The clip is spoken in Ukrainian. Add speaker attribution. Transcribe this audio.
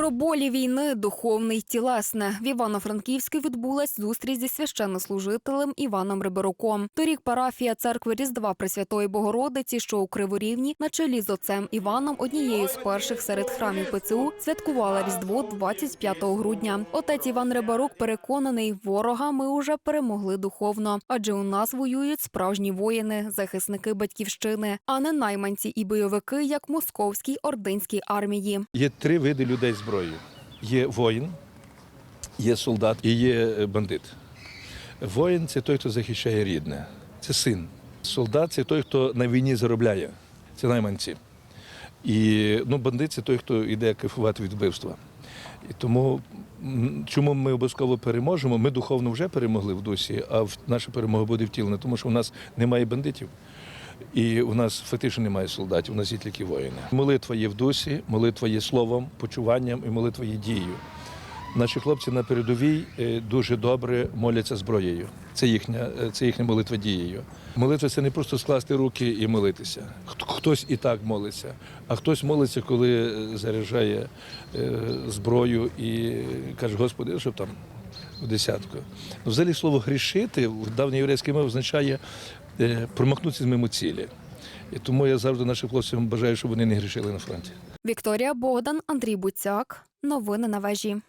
Speaker 1: Про болі війни, духовне й тілесне. В Івано-Франківську відбулась зустріч зі священнослужителем Іваном Риберуком. Торік парафія церкви Різдва Пресвятої Богородиці, що у Криворівні, на чолі з отцем Іваном, однією з перших серед храмів ПЦУ, святкувала Різдво 25 грудня. Отець Іван Рибарук переконаний, ворога ми уже перемогли духовно, адже у нас воюють справжні воїни, захисники батьківщини, а не найманці і бойовики, як московській ординській армії.
Speaker 2: Є три види людей зброї: є воїн, є солдат і є е, бандит. Воїн це той, хто захищає рідне, це син. Солдат це той, хто на війні заробляє, це найманці. І ну, бандит це той, хто йде кайфувати від вбивства. І тому чому ми обов'язково переможемо? Ми духовно вже перемогли в дусі, а наша перемога буде втілена, тому що у нас немає бандитів. І у нас фактично немає солдатів, у нас є тільки воїни. Молитва є в дусі, молитва є словом, почуванням і молитва є дією. Наші хлопці на передовій е, дуже добре моляться зброєю. Це їхня, е, це їхня молитва дією. Молитва це не просто скласти руки і молитися. Хт- Хтось і так молиться, а хтось молиться, коли е, заряджає зброю і каже, Господи, щоб там в десятку. Ну, Взагалі слово грішити в давній єврейській мові означає промахнутися з мимо цілі. І тому я завжди нашим хлопцям бажаю, щоб вони не грішили на фронті.
Speaker 1: Вікторія Богдан, Андрій Буцяк. Новини на вежі.